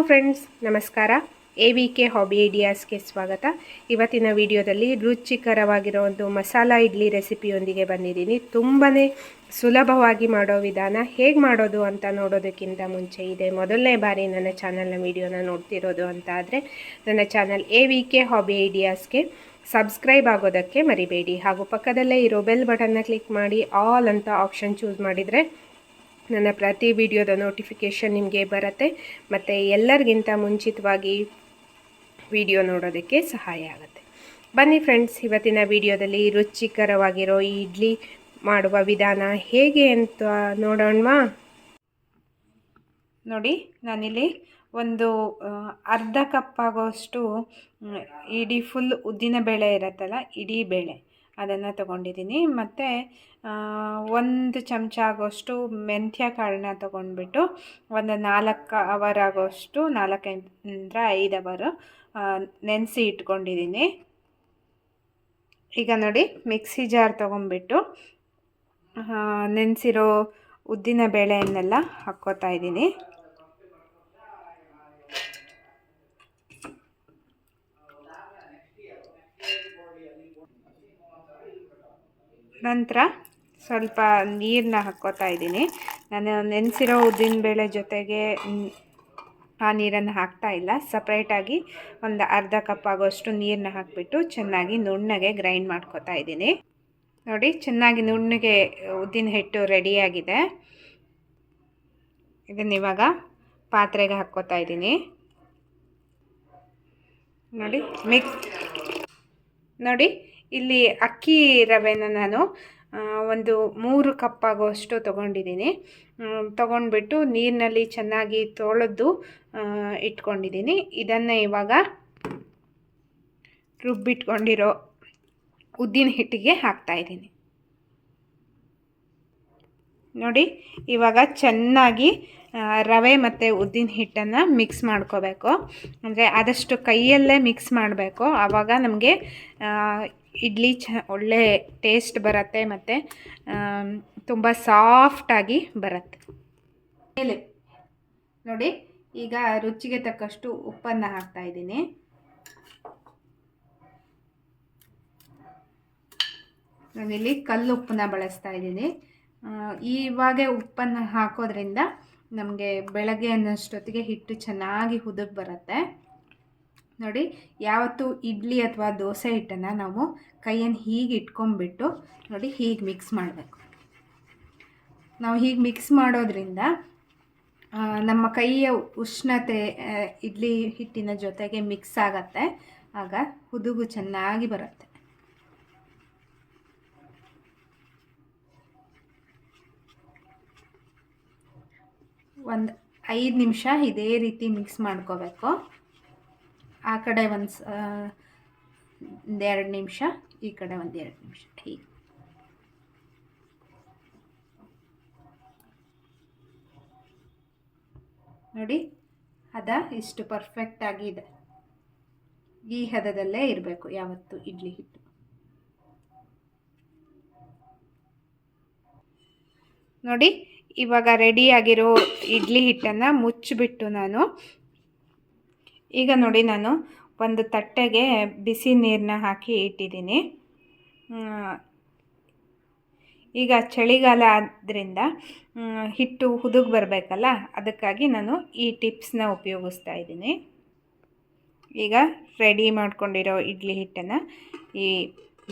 Hello friends ನಮಸ್ಕಾರ A V K hobby ಐಡಿಯಾಸ್ಗೆ ಸ್ವಾಗತ. ಇವತ್ತಿನ ವಿಡಿಯೋದಲ್ಲಿ ರುಚಿಕರವಾಗಿರೋ ಒಂದು ಮಸಾಲ ಇಡ್ಲಿ ರೆಸಿಪಿಯೊಂದಿಗೆ ಬಂದಿದ್ದೀನಿ. ತುಂಬಾ ಸುಲಭವಾಗಿ ಮಾಡೋ ವಿಧಾನ, ಹೇಗೆ ಮಾಡೋದು ಅಂತ ನೋಡೋದಕ್ಕಿಂತ ಮುಂಚೆ ಇದೆ. ಮೊದಲನೇ ಬಾರಿ ನನ್ನ ಚಾನಲ್ನ ವಿಡಿಯೋನ ನೋಡ್ತಿರೋದು ಅಂತ ಆದರೆ, ನನ್ನ channel A V K hobby ಐಡಿಯಾಸ್ಗೆ subscribe ಆಗೋದಕ್ಕೆ ಮರಿಬೇಡಿ. ಹಾಗೂ ಪಕ್ಕದಲ್ಲೇ ಇರೋ ಬೆಲ್ ಬಟನ್ನ ಕ್ಲಿಕ್ ಮಾಡಿ ಆಲ್ ಅಂತ ಆಪ್ಷನ್ ಚೂಸ್ ಮಾಡಿದರೆ ನನ್ನ ಪ್ರತಿ ವಿಡಿಯೋದ ನೋಟಿಫಿಕೇಷನ್ ನಿಮಗೆ ಬರುತ್ತೆ. ಮತ್ತು ಎಲ್ಲರಿಗಿಂತ ಮುಂಚಿತವಾಗಿ ವಿಡಿಯೋ ನೋಡೋದಕ್ಕೆ ಸಹಾಯ ಆಗುತ್ತೆ. ಬನ್ನಿ ಫ್ರೆಂಡ್ಸ್ ಇವತ್ತಿನ ವಿಡಿಯೋದಲ್ಲಿ ರುಚಿಕರವಾಗಿರೋ ಈ ಇಡ್ಲಿ ಮಾಡುವ ವಿಧಾನ ಹೇಗೆ ಅಂತ ನೋಡೋಣವಾ? ನೋಡಿ, ನಾನಿಲ್ಲಿ ಒಂದು ಅರ್ಧ ಕಪ್ ಆಗೋಷ್ಟು ಇಡೀ ಫುಲ್ ಉದ್ದಿನ ಬೇಳೆ ಇರುತ್ತಲ್ಲ ಇಡೀ ಬೇಳೆ ಅದನ್ನು ತಗೊಂಡಿದ್ದೀನಿ. ಮತ್ತು ಒಂದು ಚಮಚ ಆಗೋಷ್ಟು ಮೆಂತ್ಯ ಕಾಳನ್ನ ತೊಗೊಂಡ್ಬಿಟ್ಟು, ಒಂದು ನಾಲ್ಕು ಅವರ್ ಆಗೋಷ್ಟು ನಾಲ್ಕೈದರ ಐದು ಅವರು ನೆನೆಸಿ ಇಟ್ಕೊಂಡಿದ್ದೀನಿ. ಈಗ ನೋಡಿ, ಮಿಕ್ಸಿ ಜಾರ್ ತೊಗೊಂಡ್ಬಿಟ್ಟು ನೆನೆಸಿರೋ ಉದ್ದಿನ ಬೇಳೆಯನ್ನೆಲ್ಲ ಹಾಕ್ಕೋತಾ ಇದ್ದೀನಿ. ನಂತರ ಸ್ವಲ್ಪ ನೀರನ್ನ ಹಾಕ್ಕೋತಾ ಇದ್ದೀನಿ. ನಾನು ನೆನೆಸಿರೋ ಉದ್ದಿನ ಬೇಳೆ ಜೊತೆಗೆ ಆ ನೀರನ್ನು ಹಾಕ್ತಾ ಇಲ್ಲ. ಸಪ್ರೇಟಾಗಿ ಒಂದು ಅರ್ಧ ಕಪ್ ಆಗೋಷ್ಟು ನೀರನ್ನ ಹಾಕಿಬಿಟ್ಟು ಚೆನ್ನಾಗಿ ನುಣ್ಣಗೆ ಗ್ರೈಂಡ್ ಮಾಡ್ಕೋತಾ ಇದ್ದೀನಿ. ನೋಡಿ, ಚೆನ್ನಾಗಿ ನುಣ್ಣಗೆ ಉದ್ದಿನ ಹಿಟ್ಟು ರೆಡಿಯಾಗಿದೆ ಇದನ್ನು ಇವಾಗ ಪಾತ್ರೆಗೆ ಹಾಕ್ಕೋತಾ ಇದ್ದೀನಿ. ನೋಡಿ ಮಿಕ್ಸ್ ನೋಡಿ ಇಲ್ಲಿ ಅಕ್ಕಿ ರವೆನ ನಾನು ಒಂದು ಮೂರು ಕಪ್ ಆಗೋಷ್ಟು ತೊಗೊಂಡಿದ್ದೀನಿ. ತೊಗೊಂಡ್ಬಿಟ್ಟು ನೀರಿನಲ್ಲಿ ಚೆನ್ನಾಗಿ ತೊಳೆದು ಇಟ್ಕೊಂಡಿದ್ದೀನಿ. ಇದನ್ನು ಇವಾಗ ರುಬ್ಬಿಟ್ಕೊಂಡಿರೋ ಉದ್ದಿನ ಹಿಟ್ಟಿಗೆ ಹಾಕ್ತಾಯಿದ್ದೀನಿ ನೋಡಿ, ಇವಾಗ ಚೆನ್ನಾಗಿ ರವೆ ಮತ್ತು ಉದ್ದಿನ ಹಿಟ್ಟನ್ನು ಮಿಕ್ಸ್ ಮಾಡ್ಕೋಬೇಕು. ಅಂದರೆ ಆದಷ್ಟು ಕೈಯಲ್ಲೇ ಮಿಕ್ಸ್ ಮಾಡಬೇಕು. ಆವಾಗ ನಮಗೆ ಇಡ್ಲಿ ಚ, ಒಳ್ಳೆ ಟೇಸ್ಟ್ ಬರುತ್ತೆ ಮತ್ತು ತುಂಬ ಸಾಫ್ಟಾಗಿ ಬರುತ್ತೆ. ಮೇಲೆ, ನೋಡಿ, ಈಗ ರುಚಿಗೆ ತಕ್ಕಷ್ಟು ಉಪ್ಪನ್ನು ಹಾಕ್ತಾ ಇದ್ದೀನಿ. ನಾನಿಲ್ಲಿ ಕಲ್ಲು ಉಪ್ಪನ್ನ ಬಳಸ್ತಾ ಇದ್ದೀನಿ. ಇವಾಗ ಉಪ್ಪನ್ನು ಹಾಕೋದ್ರಿಂದ ನಮಗೆ ಬೆಳಗ್ಗೆ ಅನ್ನೋಷ್ಟೊತ್ತಿಗೆ ಹಿಟ್ಟು ಚೆನ್ನಾಗಿ ಹುದಕ್ಕೆ ಬರುತ್ತೆ. ನೋಡಿ, ಯಾವತ್ತು ಇಡ್ಲಿ ಅಥವಾ ದೋಸೆ ಹಿಟ್ಟನ್ನು ನಾವು ಕೈಯನ್ನು ಹೀಗೆ ಇಟ್ಕೊಂಡ್ಬಿಟ್ಟು ನೋಡಿ, ಹೀಗೆ ಮಿಕ್ಸ್ ಮಾಡಬೇಕು. ನಾವು ಹೀಗೆ ಮಿಕ್ಸ್ ಮಾಡೋದ್ರಿಂದ ನಮ್ಮ ಕೈಯ ಉಷ್ಣತೆ ಇಡ್ಲಿ ಹಿಟ್ಟಿನ ಜೊತೆಗೆ ಮಿಕ್ಸ್ ಆಗತ್ತೆ. ಆಗ ಹುದುಗು ಚೆನ್ನಾಗಿ ಬರುತ್ತೆ. ಒಂದು ಐದು ನಿಮಿಷ ಇದೇ ರೀತಿ ಮಿಕ್ಸ್ ಮಾಡ್ಕೋಬೇಕು. ಆ ಕಡೆ ಒಂದು ಒಂದೆರಡು ನಿಮಿಷ, ಈ ಕಡೆ ಒಂದೆರಡು ನಿಮಿಷ, ಹೀಗೆ. ನೋಡಿ, ಹದ ಇಷ್ಟು ಪರ್ಫೆಕ್ಟ್ ಆಗಿದೆ ಈ ಹದದಲ್ಲೇ ಇರಬೇಕು ಯಾವತ್ತು ಇಡ್ಲಿ ಹಿಟ್ಟು. ನೋಡಿ, ಇವಾಗ ರೆಡಿಯಾಗಿರೋ ಇಡ್ಲಿ ಹಿಟ್ಟನ್ನು ಮುಚ್ಚಿಬಿಟ್ಟು ನಾನು ಈಗ ನೋಡಿ ನಾನು ಒಂದು ತಟ್ಟೆಗೆ ಬಿಸಿ ನೀರನ್ನ ಹಾಕಿ ಇಟ್ಟಿದ್ದೀನಿ. ಈಗ ಚಳಿಗಾಲ ಆದ್ದರಿಂದ ಹಿಟ್ಟು ಹುದುಗ್ ಬರಬೇಕಲ್ಲ, ಅದಕ್ಕಾಗಿ ನಾನು ಈ ಟಿಪ್ಸ್ನ ಉಪಯೋಗಿಸ್ತಾ ಇದ್ದೀನಿ. ಈಗ ರೆಡಿ ಮಾಡ್ಕೊಂಡಿರೋ ಇಡ್ಲಿ ಹಿಟ್ಟನ್ನು ಈ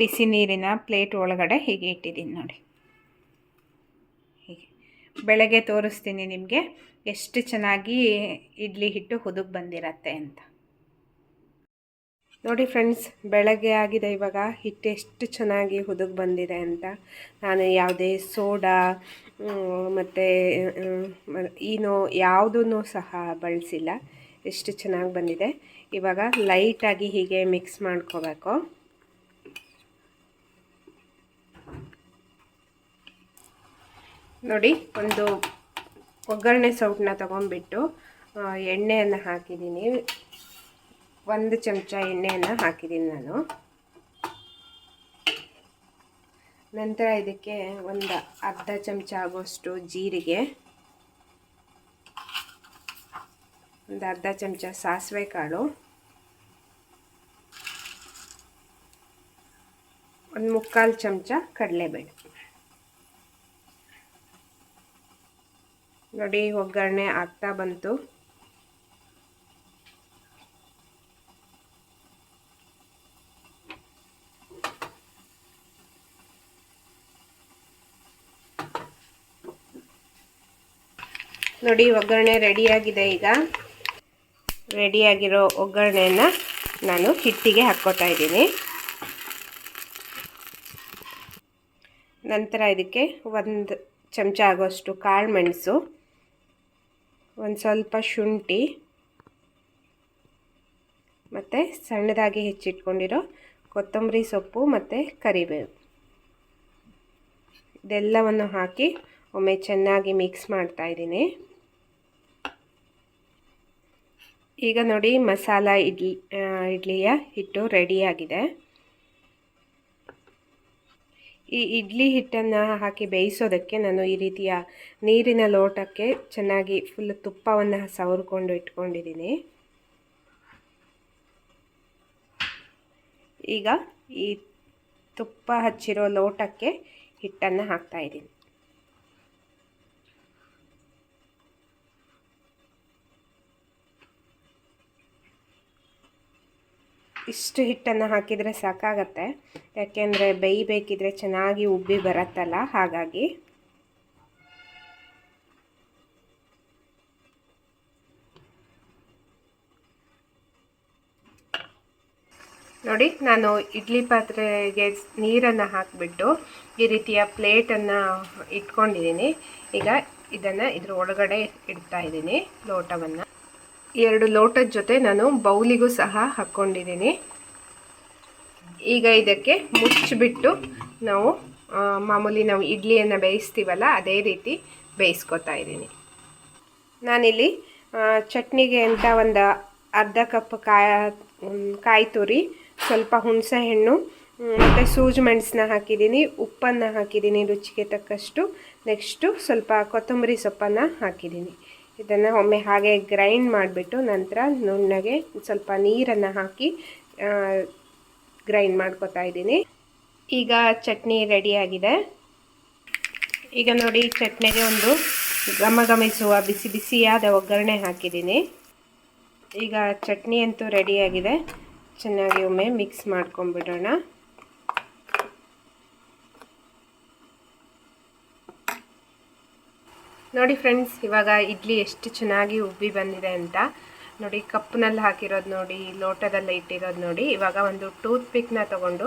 ಬಿಸಿ ನೀರಿನ ಪ್ಲೇಟ್ ಒಳಗಡೆ ಹೀಗೆ ಇಟ್ಟಿದ್ದೀನಿ ನೋಡಿ. ಬೆಳಗ್ಗೆ ತೋರಿಸ್ತೀನಿ ನಿಮಗೆ ಎಷ್ಟು ಚೆನ್ನಾಗಿ ಇಡ್ಲಿ ಹಿಟ್ಟು ಹುದುಗ್ ಬಂದಿರತ್ತೆ ಅಂತ. ನೋಡಿ ಫ್ರೆಂಡ್ಸ್, ಬೆಳಗ್ಗೆ ಆಗಿದೆ ಇವಾಗ. ಹಿಟ್ಟು ಎಷ್ಟು ಚೆನ್ನಾಗಿ ಹುದುಗ್ ಬಂದಿದೆ ಅಂತ. ನಾನು ಯಾವುದೇ ಸೋಡಾ ಮತ್ತು ಈನೋ ಯಾವುದೂ ಸಹ ಬಳಸಿಲ್ಲ. ಎಷ್ಟು ಚೆನ್ನಾಗಿ ಬಂದಿದೆ. ಇವಾಗ ಲೈಟಾಗಿ ಹೀಗೆ ಮಿಕ್ಸ್ ಮಾಡ್ಕೋಬೇಕು. ನೋಡಿ, ಒಂದು ಒಗ್ಗರಣೆ ಸೌಟನ್ನ ತೊಗೊಂಡ್ಬಿಟ್ಟು ಎಣ್ಣೆಯನ್ನು ಹಾಕಿದ್ದೀನಿ. ಒಂದು ಚಮಚ ಎಣ್ಣೆಯನ್ನು ಹಾಕಿದ್ದೀನಿ ನಾನು. ನಂತರ ಇದಕ್ಕೆ ಒಂದು ಅರ್ಧ ಚಮಚ ಆಗೋಷ್ಟು ಜೀರಿಗೆ, ಒಂದು ಅರ್ಧ ಚಮಚ ಸಾಸಿವೆ ಕಾಳು, ಒಂದು ಮುಕ್ಕಾಲು ಚಮಚ ಕಡಲೆಬೇಳೆ. ನೋಡಿ, ಒಗ್ಗರಣೆ ಆಗ್ತಾ ಬಂತು. ನೋಡಿ, ಒಗ್ಗರಣೆ ರೆಡಿಯಾಗಿದೆ ಈಗ. ರೆಡಿಯಾಗಿರೋ ಒಗ್ಗರಣೆಯನ್ನು ನಾನು ಹಿಟ್ಟಿಗೆ ಹಾಕ್ಕೊತಾ ಇದ್ದೀನಿ. ನಂತರ ಇದಕ್ಕೆ ಒಂದು ಚಮಚ ಆಗೋಷ್ಟು ಕಾಳು ಮೆಣಸು. ಒಂದು ಸ್ವಲ್ಪ ಶುಂಠಿ ಮತ್ತು ಸಣ್ಣದಾಗಿ ಹೆಚ್ಚಿಟ್ಕೊಂಡಿರೋ ಕೊತ್ತಂಬರಿ ಸೊಪ್ಪು ಮತ್ತು ಕರಿಬೇವು. ಇದೆಲ್ಲವನ್ನು ಹಾಕಿ ಒಮ್ಮೆ ಚೆನ್ನಾಗಿ ಮಿಕ್ಸ್ ಮಾಡ್ತಾ ಇದ್ದೀನಿ. ಈಗ ನೋಡಿ ಮಸಾಲ ಇಡ್ಲಿ ಇಡ್ಲಿಯ ಹಿಟ್ಟು ರೆಡಿಯಾಗಿದೆ ಈ ಇಡ್ಲಿ ಹಿಟ್ಟನ್ನು ಹಾಕಿ ಬೇಯಿಸೋದಕ್ಕೆ ನಾನು ಈ ರೀತಿಯ ನೀರಿನ ಲೋಟಕ್ಕೆ ಚೆನ್ನಾಗಿ ಫುಲ್ ತುಪ್ಪವನ್ನು ಸವರ್ಕೊಂಡು ಇಟ್ಕೊಂಡಿದ್ದೀನಿ. ಈಗ ಈ ತುಪ್ಪ ಹಚ್ಚಿರೋ ಲೋಟಕ್ಕೆ ಹಿಟ್ಟನ್ನು ಹಾಕ್ತಾ ಇಷ್ಟು ಹಿಟ್ಟನ್ನು ಹಾಕಿದರೆ ಸಾಕಾಗತ್ತೆ. ಯಾಕೆಂದರೆ ಬೇಯಬೇಕಿದ್ರೆ ಚೆನ್ನಾಗಿ ಉಬ್ಬಿ ಬರತ್ತಲ್ಲ, ಹಾಗಾಗಿ. ನೋಡಿ, ನಾನು ಇಡ್ಲಿ ಪಾತ್ರೆಗೆ ನೀರನ್ನು ಹಾಕಿಬಿಟ್ಟು ಈ ರೀತಿಯ ಪ್ಲೇಟನ್ನು ಇಟ್ಕೊಂಡಿದ್ದೀನಿ. ಈಗ ಇದನ್ನು ಇದ್ರ ಒಳಗಡೆ ಇಡ್ತಾ ಇದ್ದೀನಿ ಲೋಟವನ್ನು. ಎರಡು ಲೋಟದ ಜೊತೆ ನಾನು ಬೌಲಿಗೂ ಸಹ ಹಾಕ್ಕೊಂಡಿದ್ದೀನಿ. ಈಗ ಇದಕ್ಕೆ ಮುಚ್ಚಿಬಿಟ್ಟು ನಾವು ಮಾಮೂಲಿ ನಾವು ಇಡ್ಲಿಯನ್ನು ಬೇಯಿಸ್ತೀವಲ್ಲ, ಅದೇ ರೀತಿ ಬೇಯಿಸ್ಕೊತಾ ಇದ್ದೀನಿ. ನಾನಿಲ್ಲಿ ಚಟ್ನಿಗೆ ಅಂತ ಒಂದು ಅರ್ಧ ಕಪ್ ಕಾಯ ಕಾಯಿ ತುರಿ, ಸ್ವಲ್ಪ ಹುಣಸೆಹಣ್ಣು ಮತ್ತು ಸೂಜಿ ಮೆಣಸನ್ನ ಹಾಕಿದ್ದೀನಿ, ಉಪ್ಪನ್ನು ಹಾಕಿದ್ದೀನಿ ರುಚಿಗೆ ತಕ್ಕಷ್ಟು. ನೆಕ್ಸ್ಟು ಸ್ವಲ್ಪ ಕೊತ್ತಂಬರಿ ಸೊಪ್ಪನ್ನು ಹಾಕಿದ್ದೀನಿ. ಇದನ್ನು ಒಮ್ಮೆ ಹಾಗೆ ಗ್ರೈಂಡ್ ಮಾಡಿಬಿಟ್ಟು ನಂತರ ನುಣ್ಣಗೆ ಸ್ವಲ್ಪ ನೀರನ್ನು ಹಾಕಿ ಗ್ರೈಂಡ್ ಮಾಡ್ಕೊತಾ ಇದ್ದೀನಿ. ಈಗ ಚಟ್ನಿ ರೆಡಿಯಾಗಿದೆ ಈಗ ನೋಡಿ ಚಟ್ನಿಗೆ ಒಂದು ಘಮ ಘಮಿಸುವ ಬಿಸಿ ಬಿಸಿಯಾದ ಒಗ್ಗರಣೆ ಹಾಕಿದ್ದೀನಿ. ಈಗ ಚಟ್ನಿ ಅಂತೂ ರೆಡಿಯಾಗಿದೆ ಚೆನ್ನಾಗಿ ಒಮ್ಮೆ ಮಿಕ್ಸ್ ಮಾಡ್ಕೊಂಬಿಡೋಣ ನೋಡಿ ಫ್ರೆಂಡ್ಸ್, ಇವಾಗ ಇಡ್ಲಿ ಎಷ್ಟು ಚೆನ್ನಾಗಿ ಉಬ್ಬಿ ಬಂದಿದೆ ಅಂತ. ನೋಡಿ, ಕಪ್ನಲ್ಲಿ ಹಾಕಿರೋದು ನೋಡಿ, ಲೋಟದಲ್ಲಿ ಇಟ್ಟಿರೋದು ನೋಡಿ. ಇವಾಗ ಒಂದು ಟೂತ್ ಪಿಕ್ನ ತೊಗೊಂಡು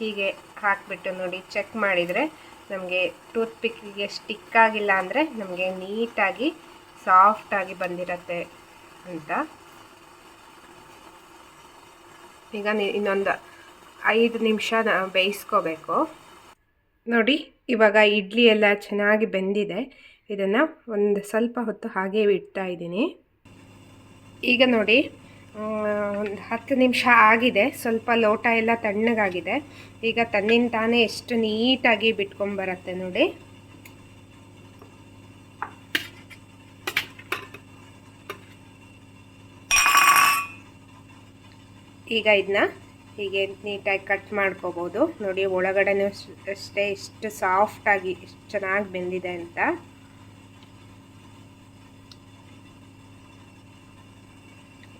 ಹೀಗೆ ಹಾಕಿಬಿಟ್ಟು ನೋಡಿ, ಚೆಕ್ ಮಾಡಿದರೆ ನಮಗೆ ಟೂತ್ ಪಿಕ್ಗೆ ಸ್ಟಿಕ್ ಆಗಿಲ್ಲ ಅಂದರೆ ನಮಗೆ ನೀಟಾಗಿ ಸಾಫ್ಟಾಗಿ ಬಂದಿರತ್ತೆ ಅಂತ. ಈಗ ಇನ್ನೊಂದು ಐದು ನಿಮಿಷ ಬೇಯಿಸ್ಕೋಬೇಕು. ನೋಡಿ, ಇವಾಗ ಇಡ್ಲಿ ಎಲ್ಲ ಚೆನ್ನಾಗಿ ಬೆಂದಿದೆ. ಇದನ್ನು ಒಂದು ಸ್ವಲ್ಪ ಹೊತ್ತು ಹಾಗೆ ಇಡ್ತಾ ಇದ್ದೀನಿ. ಈಗ ನೋಡಿ ಒಂದು ಹತ್ತು ನಿಮಿಷ ಆಗಿದೆ. ಸ್ವಲ್ಪ ಲೋಟ ಎಲ್ಲ ತಣ್ಣಗಾಗಿದೆ. ಈಗ ತನ್ನಿಂದ ತಾನೇ ಎಷ್ಟು ನೀಟಾಗಿ ಬಿಟ್ಕೊಂಬರತ್ತೆ ನೋಡಿ. ಈಗ ಇದನ್ನ ಹೀಗೆ ನೀಟಾಗಿ ಕಟ್ ಮಾಡ್ಕೋಬೋದು. ನೋಡಿ, ಒಳಗಡೆನೂ ಅಷ್ಟೇ ಎಷ್ಟು ಸಾಫ್ಟಾಗಿ ಎಷ್ಟು ಚೆನ್ನಾಗಿ ಬೆಂದಿದೆ ಅಂತ.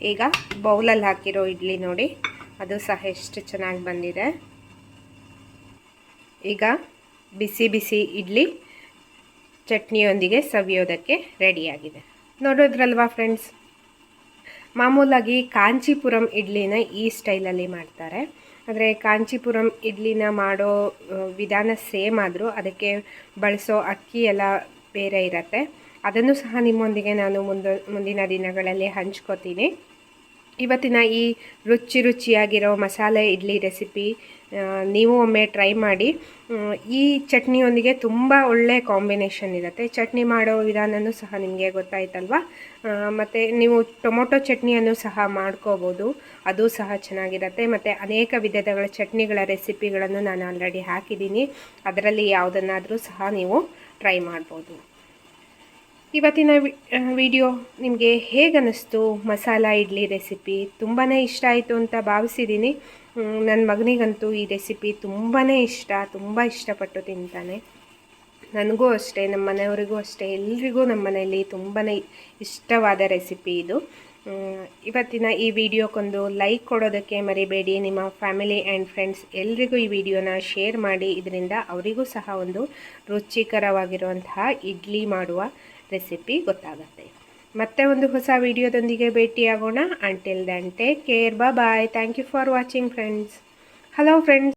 ಈಗ ಬೌಲಲ್ಲಿ ಹಾಕಿರೋ ಇಡ್ಲಿ ನೋಡಿ. ಅದು ಸಹ ಎಷ್ಟು ಚೆನ್ನಾಗಿ ಬಂದಿದೆ. ಈಗ ಬಿಸಿ ಬಿಸಿ ಇಡ್ಲಿ ಚಟ್ನಿಯೊಂದಿಗೆ ಸವಿಯೋದಕ್ಕೆ ರೆಡಿಯಾಗಿದೆ. ನೋಡೋದ್ರಲ್ವಾ ಫ್ರೆಂಡ್ಸ್? ಮಾಮೂಲಾಗಿ ಕಾಂಚೀಪುರಂ ಇಡ್ಲಿನ ಈ ಸ್ಟೈಲಲ್ಲಿ ಮಾಡ್ತಾರೆ. ಆದರೆ ಕಾಂಚೀಪುರಂ ಇಡ್ಲಿನ ಮಾಡೋ ವಿಧಾನ ಸೇಮ್ ಆದರೂ ಅದಕ್ಕೆ ಬಳಸೋ ಅಕ್ಕಿ ಎಲ್ಲ ಬೇರೆ ಇರತ್ತೆ. ಅದನ್ನು ಸಹ ನಿಮ್ಮೊಂದಿಗೆ ನಾನು ಮುಂದ, ಮುಂದಿನ ದಿನಗಳಲ್ಲಿ ಹಂಚ್ಕೋತೀನಿ. ಇವತ್ತಿನ ಈ ರುಚಿ ರುಚಿಯಾಗಿರೋ ಮಸಾಲೆ ಇಡ್ಲಿ ರೆಸಿಪಿ ನೀವು ಒಮ್ಮೆ ಟ್ರೈ ಮಾಡಿ. ಈ ಚಟ್ನಿಯೊಂದಿಗೆ ತುಂಬ ಒಳ್ಳೆ ಕಾಂಬಿನೇಷನ್ ಇರುತ್ತೆ. ಚಟ್ನಿ ಮಾಡೋ ವಿಧಾನವೂ ಸಹ ನಿಮಗೆ ಗೊತ್ತಾಯ್ತಲ್ವ? ಮತ್ತು ನೀವು ಟೊಮೊಟೊ ಚಟ್ನಿಯನ್ನು ಸಹ ಮಾಡ್ಕೋಬೋದು. ಅದು ಸಹ ಚೆನ್ನಾಗಿರುತ್ತೆ. ಮತ್ತು ಅನೇಕ ವಿಧದಗಳ ಚಟ್ನಿಗಳ ರೆಸಿಪಿಗಳನ್ನು ನಾನು ಆಲ್ರೆಡಿ ಹಾಕಿದ್ದೀನಿ. ಅದರಲ್ಲಿ ಯಾವುದನ್ನಾದರೂ ಸಹ ನೀವು ಟ್ರೈ ಮಾಡ್ಬೋದು. ಇವತ್ತಿನ ವಿಡಿಯೋ ನಿಮಗೆ ಹೇಗನ್ನಿಸ್ತು ಮಸಾಲ ಇಡ್ಲಿ ರೆಸಿಪಿ ತುಂಬಾ ಇಷ್ಟ ಆಯಿತು ಅಂತ ಭಾವಿಸಿದ್ದೀನಿ ನನ್ನ ಮಗನಿಗಂತೂ ಈ ರೆಸಿಪಿ ತುಂಬಾ ಇಷ್ಟ, ತುಂಬ ಇಷ್ಟಪಟ್ಟು ತಿಂತಾನೆ. ನನಗೂ ಅಷ್ಟೇ ನಮ್ಮ ಮನೆಯವರಿಗೂ ಅಷ್ಟೇ, ಎಲ್ರಿಗೂ ನಮ್ಮ ಮನೆಯಲ್ಲಿ ತುಂಬಾ ಇಷ್ಟವಾದ ರೆಸಿಪಿ ಇದು. ಇವತ್ತಿನ ಈ ವಿಡಿಯೋಕ್ಕೊಂದು ಲೈಕ್ ಕೊಡೋದಕ್ಕೆ ಮರಿಬೇಡಿ. ನಿಮ್ಮ ಫ್ಯಾಮಿಲಿ ಆ್ಯಂಡ್ ಫ್ರೆಂಡ್ಸ್ ಎಲ್ರಿಗೂ ಈ ವಿಡಿಯೋನ ಶೇರ್ ಮಾಡಿ, ಇದರಿಂದ ಅವರಿಗೂ ಸಹ ಒಂದು ರುಚಿಕರವಾಗಿರುವಂತಹ ಇಡ್ಲಿ ಮಾಡುವ ರೆಸಿಪಿ ಗೊತ್ತಾಗುತ್ತೆ. ಮತ್ತೆ ಒಂದು ಹೊಸ ವಿಡಿಯೋದೊಂದಿಗೆ ಭೇಟಿಯಾಗೋಣ. Until then care bye thank you for watching friends hello friends